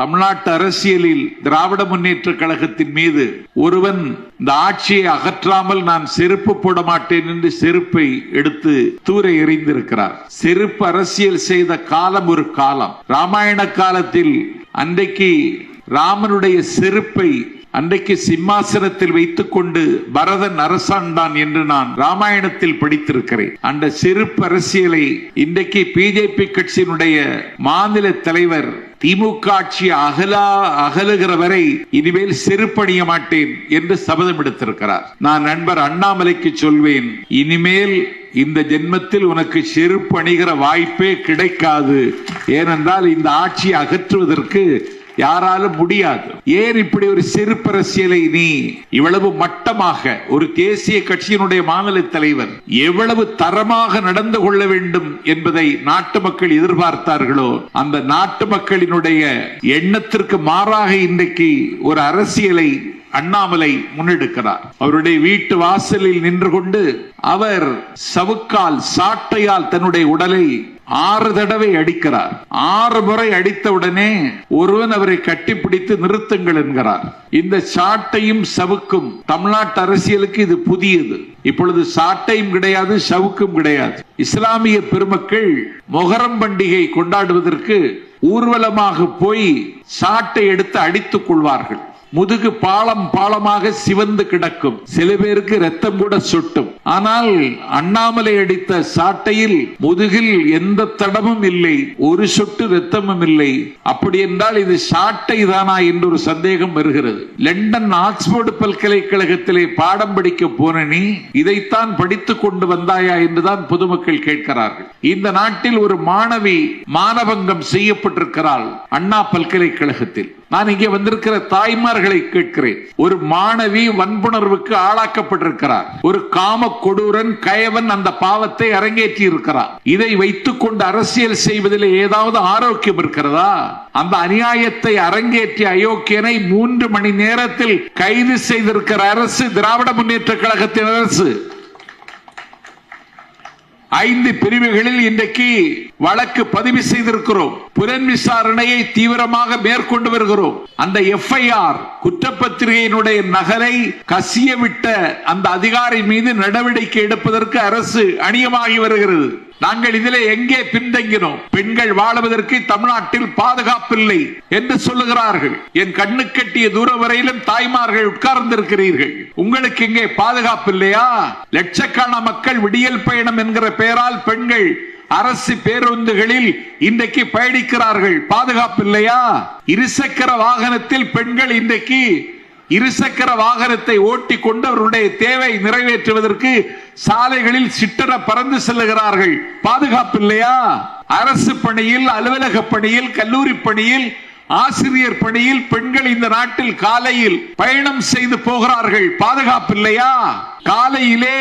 தமிழ்நாட்டு அரசியலில் திராவிட முன்னேற்ற கழகத்தின் மீது ஒருவன் இந்த ஆட்சியை அகற்றாமல் நான் செருப்பு போட மாட்டேன் என்று செருப்பை எடுத்து தூர எறிந்திருக்கிறார். செருப்பு அரசியல் செய்த காலம் ஒரு காலம். ராமாயண காலத்தில் அன்றைக்கு ராமனுடைய செருப்பை அன்றைக்கு சிம்மாசனத்தில் வைத்துக் கொண்டு பரதன் அரசாண்டான் என்று நான் ராமாயணத்தில் படித்திருக்கிறேன். அந்த செருப்பு அரசியலை இன்றைக்கு பிஜேபி கட்சியினுடைய மாநில தலைவர் திமுக ஆட்சி அகலா அகலுகிற வரை இனிமேல் செருப்பணிய மாட்டேன் என்று சபதம் எடுத்திருக்கிறார். நான் நண்பர் அண்ணாமலைக்கு சொல்வேன் இனிமேல் இந்த ஜென்மத்தில் உனக்கு செருப்பு அணிகிற வாய்ப்பே கிடைக்காது. ஏனென்றால் இந்த ஆட்சியை அகற்றுவதற்கு யாராலும் முடியாது. ஏன் இப்படி ஒரு செருப்பரசியலை நீ இவ்வளவு மட்டமாக ஒரு தேசிய கட்சியினுடைய மாநில தலைவர் எவ்வளவு தரமாக நடந்து கொள்ள வேண்டும் என்பதை நாட்டு மக்கள் எதிர்பார்த்தார்களோ அந்த நாட்டு மக்களினுடைய எண்ணத்திற்கு மாறாக இன்றைக்கு ஒரு அரசியலை அண்ணாமலை முன்னெடுக்கிறார். அவருடைய வீட்டு வாசலில் நின்று கொண்டு அவர் சவுக்கால் சாட்டையால் தன்னுடைய உடலை ஆறு தடவை அடிக்கிறார். ஆறு முறை அடித்தவுடனே ஒருவன் அவரை கட்டிப்பிடித்து நிறுத்துங்கள் என்கிறார். இந்த சாட்டையும் சவுக்கும் தமிழ்நாட்டு அரசியலுக்கு இது புதியது. இப்பொழுது சாட்டையும் கிடையாது சவுக்கும் கிடையாது. இஸ்லாமிய பெருமக்கள் மொஹரம் பண்டிகை கொண்டாடுவதற்கு ஊர்வலமாக போய் சாட்டை எடுத்து அடித்துக் கொள்வார்கள். முதுகு பாலம் பாலமாக சிவந்து கிடக்கும். சில பேருக்கு ரத்தம் கூட சொட்டும். ஆனால் அண்ணாமலை அடித்த சாட்டையில் முதுகில் எந்த தடமும் இல்லை. ஒரு சொட்டு ரத்தமும் இல்லை. அப்படி என்றால் இது சாட்டை தானா என்று ஒரு சந்தேகம் வருகிறது. லண்டன் ஆக்ஸ்போர்டு பல்கலைக்கழகத்திலே பாடம் படிக்க போன நீ இதைத்தான் படித்துக் கொண்டு வந்தாயா என்றுதான் பொதுமக்கள் கேட்கிறார்கள். இந்த நாட்டில் ஒரு மாணவி மானபங்கம் செய்யப்பட்டிருக்கிறாள் அண்ணா பல்கலைக்கழகத்தில். நான் இங்கே வந்திருக்கிற தாய்மார்களை கேட்கிறேன். ஒரு மாணவி வன்புணர்வுக்கு ஆளாக்கப்பட்டிருக்கிறார். ஒரு காம கொடூரன் கயவன் அந்த பாவத்தை அரங்கேற்றி இருக்கிறார். இதை வைத்துக் கொண்டு அரசியல் செய்வதில் ஏதாவது ஆரோக்கியம் இருக்கிறதா? அந்த அநியாயத்தை அரங்கேற்றிய அயோக்கியனை மூன்று மணி நேரத்தில் கைது செய்திருக்கிற அரசு திராவிட முன்னேற்ற கழகத்தின் அரசு. ஐந்து பிரிவுகளில் இன்றைக்கு வழக்கு பதிவு செய்திருக்கிறோம். புலன் விசாரணையை தீவிரமாக மேற்கொண்டு வருகிறோம். அந்த எஃப்ஐஆர் குற்றப்பத்திரிகையினுடைய நகலை கசிய விட்ட அந்த அதிகாரி மீது நடவடிக்கை எடுப்பதற்கு அரசு அணியமாகி வருகிறது. நாங்கள் இதிலே எங்கே பின்தங்கினோம்? பெண்கள் வாழுவதற்கு தமிழ்நாட்டில் பாதுகாப்பில்லை என்று சொல்லுகிறார்கள். என் கண்ணு கட்டிய தூரம் வரையிலும் தாய்மார்கள் உட்கார்ந்திருக்கிறீர்கள். உங்களுக்கு இங்கே பாதுகாப்பு இல்லையா லட்சக்கான மக்கள் விடியல் பயணம் என்கிற பெயரால் பெண்கள் அரசு பேருந்துகளில் இன்றைக்கு பயணிக்கிறார்கள். பாதுகாப்பு இல்லையா இருசக்கர வாகனத்தில் பெண்கள் இன்றைக்கு இருசக்கர வாகனத்தை ஓட்டி கொண்டு அவருடைய தேவை நிறைவேற்றுவதற்கு சாலைகளில் சிட்டர பறந்து செல்லுகிறார்கள். பாதுகாப்பு இல்லையா? அரசு பணியில் அலுவலக பணியில் கல்லூரி பணியில் ஆசிரியர் பணியில் பெண்கள் இந்த நாட்டில் காலையில் பயணம் செய்து போகிறார்கள். பாதுகாப்பு இல்லையா? காலையிலே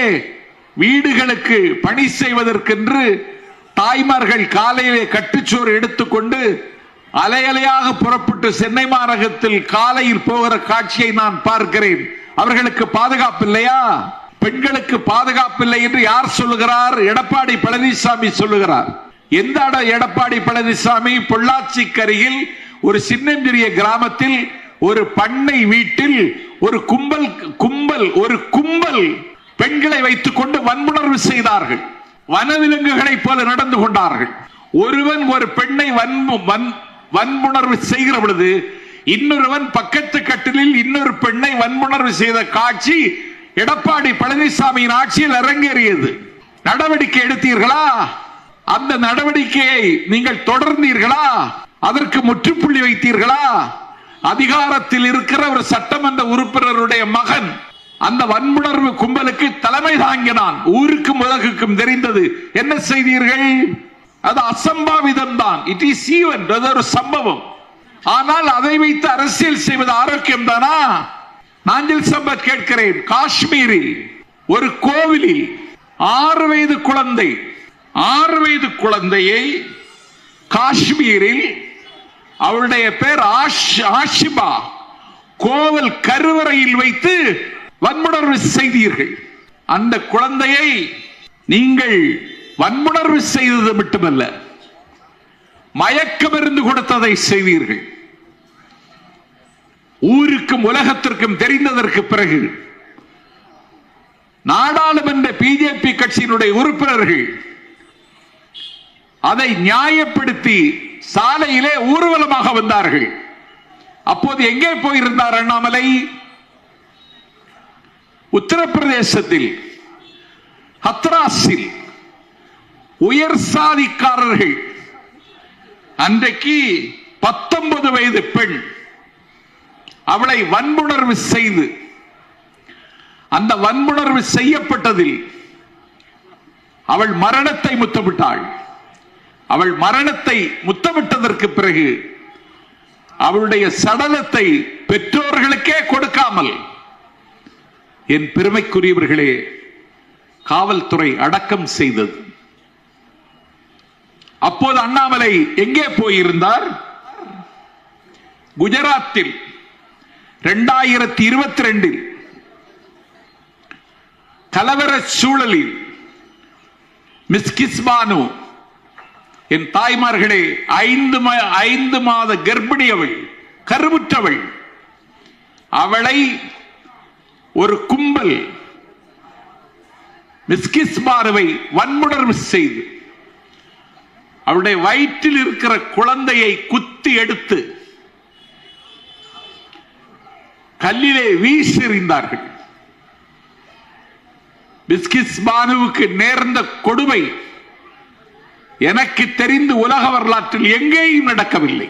வீடுகளுக்கு பணி செய்வதற்கென்று தாய்மார்கள் காலையிலே கட்டுச்சோறு எடுத்துக்கொண்டு அலையலையாக புறப்பட்டு சென்னை மாநகரத்தில் காலையில் போகிற காட்சியை நான் பார்க்கிறேன். அவர்களுக்கு பாதுகாப்பு இல்லையா? பெண்களுக்கு பாதுகாப்பு இல்லை என்று யார் சொல்லுகிறார்? எடப்பாடி பழனிசாமி சொல்லுகிறார். எந்த எடப்பாடி பழனிசாமி? பொள்ளாச்சிக்கு அருகில் ஒரு சின்னஞ்சிறிய கிராமத்தில் ஒரு பண்ணை வீட்டில் ஒரு கும்பல் கும்பல் ஒரு கும்பல் பெண்களை வைத்துக் கொண்டு வன்புணர்வு செய்தார்கள். வனவிலங்குகளைப் போல நடந்து கொண்டார்கள். ஒருவன் ஒரு பெண்ணை வன்பு வன் வன்புணர்வு செய்கிற பொழுது இன்னொருவன் பக்கத்து கட்டிலில் இன்னொரு பெண்ணை வன்புணர்வு செய்த காட்சி எடப்பாடி பழனிசாமியின் ஆட்சியில் அரங்கேறியது. நடவடிக்கை எடுத்தீர்களா? அந்த நடவடிக்கையை நீங்கள் தொடர்ந்தீர்களா? அதற்கு முற்றுப்புள்ளி வைத்தீர்களா? அதிகாரத்தில் இருக்கிற ஒரு சட்டமன்ற உறுப்பினருடைய மகன் அந்த வன்புணர்வு கும்பலுக்கு தலைமை தாங்கினான். ஊருக்கும் உலகுக்கும் தெரிந்தது. என்ன செய்தீர்கள்? அது அசம்பாவிதம் தான். இட் இஸ் ஈவன் ஒரு சம்பவம். ஆனால் அதை வைத்து அரசியல் செய்வது ஆரோக்கியம் தானா? நாஞ்சில் சம்பத் கேட்கிறேன். காஷ்மீரில் ஒரு கோவிலில் ஆறு வயது குழந்தை ஆறு வயது குழந்தையை காஷ்மீரில் அவளுடைய பேர் ஆஷிபா கோவில் கருவறையில் வைத்து வன்முணர்வு செய்தீர்கள். அந்த குழந்தையை நீங்கள் வன்முணர்வு செய்தது மட்டுமல்ல மயக்கம் இருந்து கொடுத்ததை செய்தீர்கள். ஊருக்கும் உலகத்திற்கும் தெரிந்ததற்கு பிறகு நாடாளுமன்ற பிஜேபி கட்சியினுடைய உறுப்பினர்கள் அதை நியாயப்படுத்தி சாலையிலே ஊர்வலமாக வந்தார்கள். அப்போது எங்கே போயிருந்தார் அண்ணாமலை? உத்தரப்பிரதேசத்தில் ஹத்ராஸில். உயர் சாதிக்காரர்கள். அன்றைக்கு பத்தொன்பது வயது பெண் அவளை வன்புணர்வு செய்து அந்த வன்புணர்வு செய்யப்பட்டதில் அவள் மரணத்தை முத்தமிட்டாள். அவள் மரணத்தை முத்தமிட்டதற்கு பிறகு அவளுடைய சடலத்தை பெற்றோர்களுக்கே கொடுக்காமல் என் பெருமைக்குரியவர்களே காவல்துறை அடக்கம் செய்தது. அப்போது அண்ணாமலை எங்கே போயிருந்தார்? குஜராத்தில் இரண்டாயிரத்தி இருபத்தி ரெண்டில். கலவர சூழலில் மிஸ்கிஸ்பானு என் தாய்மார்களே ஐந்து ஐந்து மாத கர்ப்பிணி அவள் கருவுற்றவள். அவளை ஒரு கும்பல் மிஸ்கிஸ்பானுவை வன்முணர்வு செய்து அவளுடைய வயிற்றில் இருக்கிற குழந்தையை குத்தி எடுத்து கல்லிலே வீசெறிந்தார்கள். பிஸ்கிஸ் பானுவுக்கு நேர்ந்த கொடுமை எனக்கு தெரிந்து உலக வரலாற்றில் எங்கேயும் நடக்கவில்லை.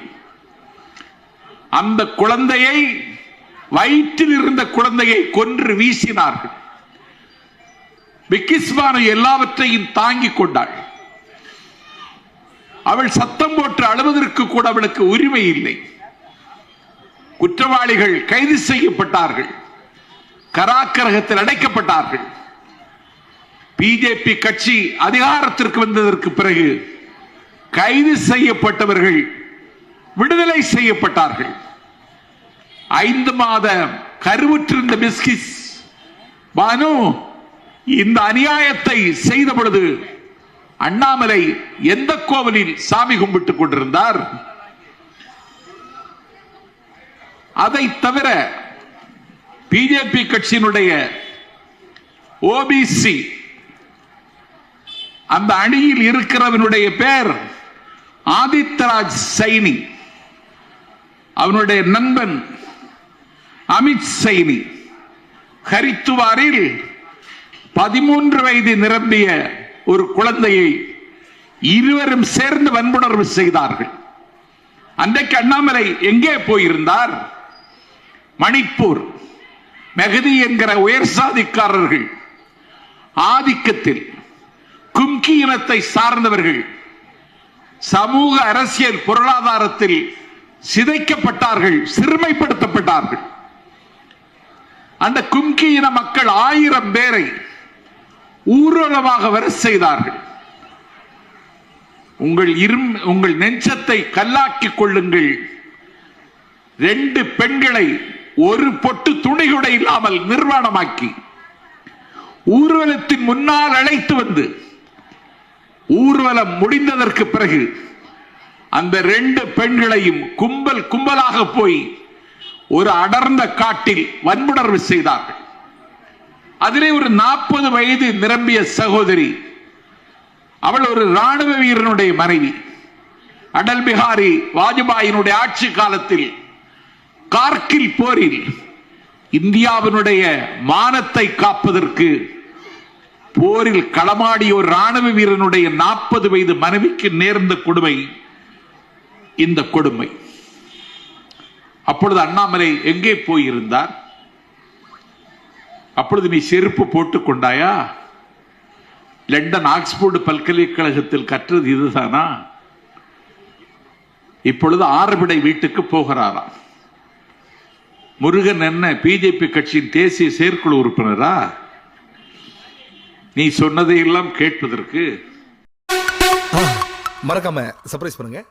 அந்த குழந்தையை வயிற்றில் இருந்த குழந்தையை கொன்று வீசினார்கள். பிக்கிஸ்பானு எல்லாவற்றையும் தாங்கிக் கொண்டாள். அவள் சத்தம் போட்டு அழுவதற்கு கூட அவளுக்கு உரிமை இல்லை. குற்றவாளிகள் கைது செய்யப்பட்டார்கள். கராக்கரகத்தில் அடைக்கப்பட்டார்கள். பிஜேபி கட்சி அதிகாரத்திற்கு வந்ததற்கு பிறகு கைது செய்யப்பட்டவர்கள் விடுதலை செய்யப்பட்டார்கள். ஐந்து மாத கருவுற்றிருந்த மிஸ்கிஸ் பானு இந்த அநியாயத்தை செய்த பொழுது அண்ணாமலை எந்த கோவிலில் சாமி கும்பிட்டுக் கொண்டிருந்தார்? அதை தவிர பிஜேபி கட்சியினுடைய ஓபிசி அந்த அணியில் இருக்கிறவனுடைய பேர் ஆதித்யராஜ் சைனி அவனுடைய நண்பன் அமித் சைனி. ஹரித்துவாரில் பதிமூன்று வயது நிரம்பிய ஒரு குழந்தையை இருவரும் சேர்ந்து வன்புணர்வு செய்தார்கள். அன்றைக்கு அண்ணாமலை எங்கே போயிருந்தார்? மணிப்பூர். மெகதி என்கிற உயர் சாதிக்காரர்கள் ஆதிக்கத்தில் கும்கி இனத்தை சார்ந்தவர்கள் சமூக அரசியல் பொருளாதாரத்தில் சிதைக்கப்பட்டார்கள் சிறுமைப்படுத்தப்பட்டார்கள். அந்த கும்கி இன மக்கள் ஆயிரம் பேரை ஊர்வலமாக வர செய்தார்கள். உங்கள் இரும் உங்கள் நெஞ்சத்தை கல்லாக்கிக் கொள்ளுங்கள். ரெண்டு பெண்களை ஒரு பொட்டு துணி கூட இல்லாமல் நிர்வாணமாக்கி ஊர்வலத்தின் முன்னால் அழைத்து வந்து ஊர்வலம் முடிந்ததற்கு பிறகு அந்த ரெண்டு பெண்களையும் கும்பல் கும்பலாக போய் ஒரு அடர்ந்த காட்டில் வன்முணர்வு செய்தார்கள். அதிலே ஒரு நாற்பது வயது நிரம்பிய சகோதரி. அவள் ஒரு ராணுவ வீரனுடைய மனைவி. அடல் பிகாரி வாஜ்பாயினுடைய ஆட்சி காலத்தில் கார்கில் போரில் இந்தியாவினுடைய மானத்தை காப்பதற்கு போரில் களமாடிய ஒரு ராணுவ வீரனுடைய நாற்பது வயது மனைவிக்கு நேர்ந்த கொடுமை இந்த கொடுமை. அப்பொழுது அண்ணாமலை எங்கே போயிருந்தார்? அப்பொழுது நீ செருப்பு போட்டு கொண்டாயா லண்டன் ஆக்ஸ்போர்டு பல்கலைக்கழகத்தில் கற்றது இதுதானா? இப்பொழுது ஆறுபடை வீட்டுக்கு போகிறாராம். முருகன் என்ன பிஜேபி கட்சியின் தேசிய செயற்குழு உறுப்பினரா? நீ சொன்னதையெல்லாம் கேட்பதற்கு. மறக்காம சர்ப்ரைஸ் பண்ணுங்க.